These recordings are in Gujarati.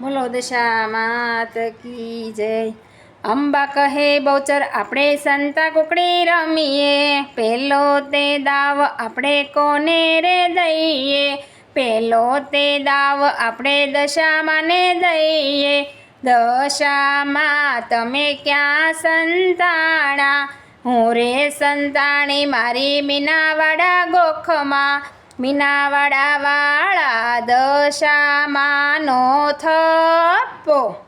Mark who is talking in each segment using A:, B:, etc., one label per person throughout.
A: બોલો દશા માત કી જય. અંબા કહે, બહુચર, આપણે સંતા કુકડી રમીએ. પેલો તે દાવ આપણે કોને રે દઈએ? પેલો તે દાવ આપણે દશામાને દઈએ. દશામાં તમે ક્યાં સંતાણા? હું રે સંતાણી, મારી મીનાવાડા ગોખમાં. મીનાવાડા વાળા દશામાનો થપ્પો.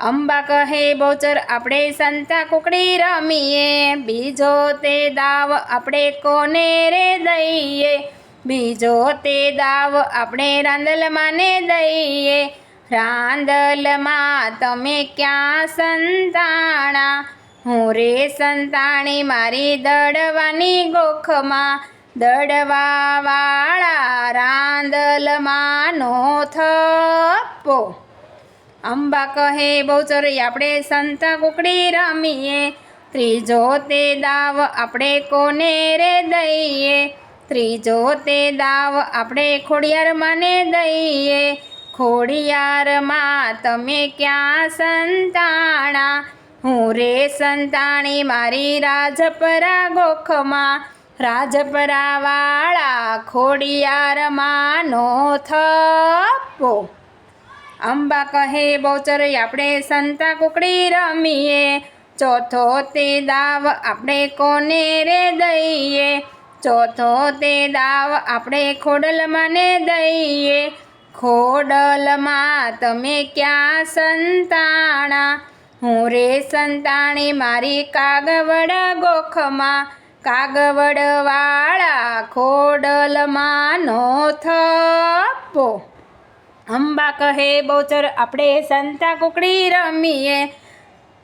A: અંબા કહે બોચર આપણે સંતા કુકડી રમીએ. બીજો તે દાવ આપણે કોને રે દઈએ? બીજો તે દાવ આપણે રાંદલમાને દઈએ. રાંદલમાં તમે ક્યાં સંતાણા? હું રે સંતાણી, મારી દડવાની ગોખમાં. દડવાવાળા રાંદલમાનો થપ્પો. અંબા કહે બહુચર આપણે સંતા કુકડી રમીએ. ત્રીજો તે દાવ આપણે કોને રે દઈએ? ત્રીજો તે દાવ આપણે ખોડિયારમાંને દઈએ. ખોડિયારમાં તમે ક્યાં સંતાણા? હું રે સંતાણી, મારી રાજપરા ગોખમાં રાજપરા વાળા ખોડિયારમાંનો થપ્પો. અંબા કહે, બહુચર, આપણે સંતા કુકડી રમીએ. ચોથો તે દાવ આપણે કોને રે દઈએ? ચોથો તે દાવ આપણે ખોડલમાંને દઈએ. ખોડલમાં તમે ક્યાં સંતાણા? હું રે સંતાણી, મારી કાગવડ ગોખમાં. કાગવડ વાળા ખોડલમાંનો થપ્પો. અંબા કહે બોચર આપણે સંતા કુકડી રમીએ.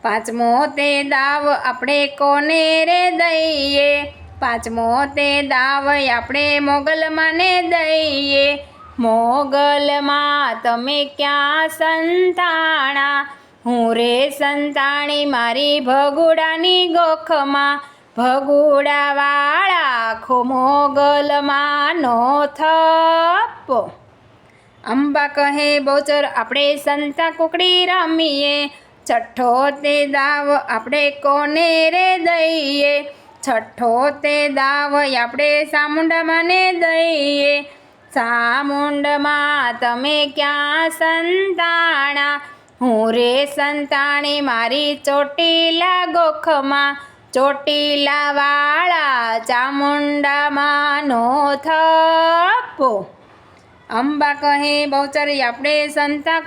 A: પાંચમો તે દાવ આપણે કોને રે દઈએ? પાંચમો તે દાવ આપણે મોગલમાંને દઈએ. મોગલમાં તમે ક્યાં સંતાણા? હું રે સંતાણી, મારી ભગુડાની ગોખમાં. ભગુડાવાળા ખો મોગલમાંનો થપ્પો. અંબા કહે બોચર આપણે સંતા કુકડી રમીએ. છઠ્ઠો તે દાવ આપણે કોને રે દઈએ? છઠ્ઠો તે દાવ આપણે સામુંડામાંને દઈએ. સામુંડમાં તમે ક્યાં સંતાણા? હું રે સંતાણી, મારી ચોટીલા ગોખમાં. ચોટીલા વાળા ચામુંડામાંનો થપ્પો. અંબા કહે બહુચરી આપણે સંતા